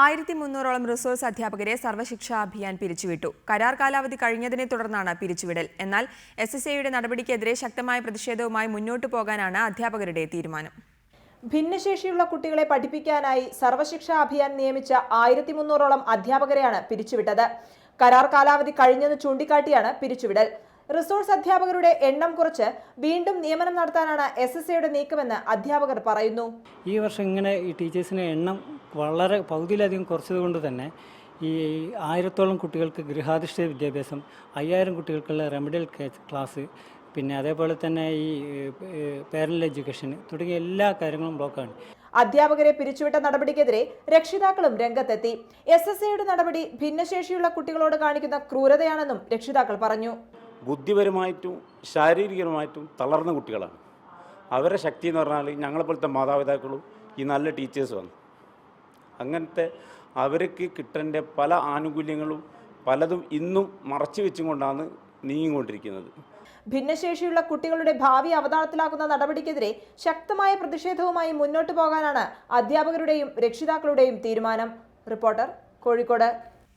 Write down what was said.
ആയിരത്തി മുന്നൂറോളം റിസോഴ്സ് അധ്യാപകരെ സർവശിക്ഷാ അഭിയാൻ പിരിച്ചുവിട്ടു. കരാർ കാലാവധി കഴിഞ്ഞതിനെ തുടർന്നാണ് പിരിച്ചുവിടൽ. എന്നാൽ എസ് എസ് എയുടെ നടപടിക്കെതിരെ ശക്തമായ പ്രതിഷേധവുമായി മുന്നോട്ടു പോകാനാണ് അധ്യാപകരുടെ തീരുമാനം. ഭിന്നശേഷിയുള്ള കുട്ടികളെ പഠിപ്പിക്കാനായി സർവശിക്ഷാ അഭിയാൻ നിയമിച്ച ആയിരത്തി മുന്നൂറോളം അധ്യാപകരെയാണ് പിരിച്ചുവിട്ടത്. കരാർ കാലാവധി കഴിഞ്ഞെന്ന് ചൂണ്ടിക്കാട്ടിയാണ് പിരിച്ചുവിടൽ. റിസോഴ്സ് അധ്യാപകരുടെ എണ്ണം കുറച്ച് വീണ്ടും നിയമനം നടത്താനാണ് എസ് എസ് എയുടെ നീക്കമെന്ന് അധ്യാപകർ പറയുന്നു. ഈ വർഷം ഇങ്ങനെ ഈ ടീച്ചേഴ്സിന്റെ എണ്ണം വളരെ പകുതിയിലധികം കുറച്ചതുകൊണ്ട് തന്നെ ഈ ആയിരത്തോളം കുട്ടികൾക്ക് ഗൃഹാധിഷ്ഠിത വിദ്യാഭ്യാസം അയ്യായിരം കുട്ടികൾക്കുള്ള റെമഡിയൽ ക്ലാസ് പിന്നെ അതേപോലെ തന്നെ ഈ പേരന്റൽ എഡ്യൂക്കേഷൻ തുടങ്ങിയ എല്ലാ കാര്യങ്ങളും ബ്ലോക്കാണ് അധ്യാപകരെ പിരിച്ചുവിട്ട നടപടിക്കെതിരെ രക്ഷിതാക്കളും രംഗത്തെത്തി. എസ് എസ് എയുടെ നടപടി ഭിന്നശേഷിയുള്ള കുട്ടികളോട് കാണിക്കുന്ന ക്രൂരതയാണെന്നും രക്ഷിതാക്കൾ പറഞ്ഞു. ബുദ്ധിപരമായിട്ടും ശാരീരികമായിട്ടും തളർന്ന കുട്ടികളാണ്. അവരെ ശക്തി എന്ന് പറഞ്ഞാൽ ഞങ്ങളെപ്പോലത്തെ മാതാപിതാക്കളും ഈ നല്ല ടീച്ചേഴ്സ് വന്നു. അങ്ങനത്തെ അവർക്ക് കിട്ടേണ്ട പല ആനുകൂല്യങ്ങളും പലതും ഇന്നും മറച്ചു വെച്ചുകൊണ്ടാണ് നീങ്ങിക്കൊണ്ടിരിക്കുന്നത്. ഭിന്നശേഷിയുള്ള കുട്ടികളുടെ ഭാവി അവതാളത്തിലാക്കുന്ന നടപടിക്കെതിരെ ശക്തമായ പ്രതിഷേധവുമായി മുന്നോട്ടു പോകാനാണ് അധ്യാപകരുടെയും രക്ഷിതാക്കളുടെയും തീരുമാനം. റിപ്പോർട്ടർ കോഴിക്കോട്.